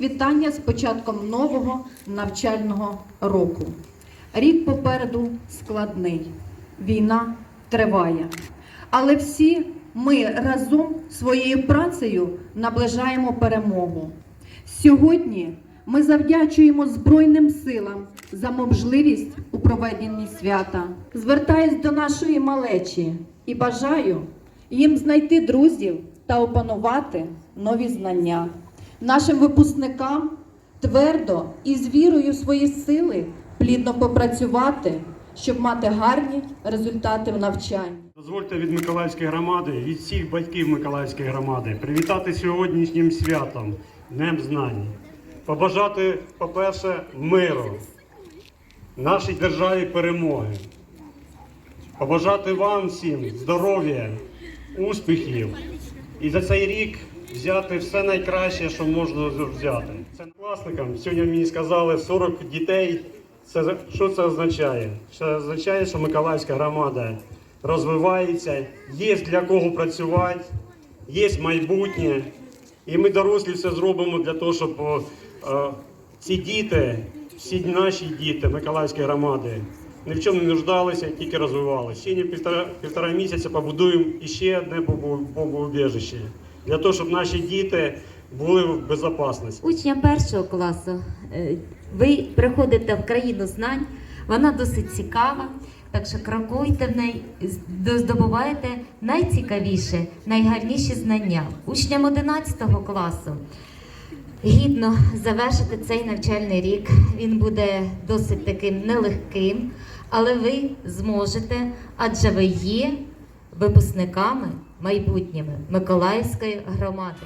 вітання з початком нового навчального року. Рік попереду складний, війна триває. Але всі ми разом своєю працею наближаємо перемогу. Сьогодні ми завдячуємо Збройним силам за можливість у проведенні свята. Звертаюсь до нашої малечі і бажаю їм знайти друзів та опанувати нові знання. Нашим випускникам твердо і з вірою в свої сили плідно попрацювати, щоб мати гарні результати в навчанні. Дозвольте від Миколаївської громади, від всіх батьків Миколаївської громади привітати сьогоднішнім святом, Днем Знань. Побажати, по-перше, миру, нашій державі перемоги. Побажати вам всім здоров'я, успіхів і за цей рік взяти все найкраще, що можна взяти. Це класникам сьогодні мені сказали 40 дітей. Це що це означає? Це означає, що Миколаївська громада розвивається, є для кого працювати, є майбутнє. І ми дорослі все зробимо для того, щоб о, е, ці діти, всі наші діти Миколаївської громади ні в чому не нуждалися, тільки розвивалися. Ще півтора, півтора місяця побудуємо іще одне бомбо- бомбоубіжище для того, щоб наші діти були в безпечності. Учням першого класу е, ви приходите в країну знань, вона досить цікава, так що крокуйте в неї, з- здобувайте найцікавіше, найгарніші знання. Учням 11 класу гідно завершити цей навчальний рік. Він буде досить таким нелегким, але ви зможете, адже ви є випускниками майбутніми Миколаївської громади.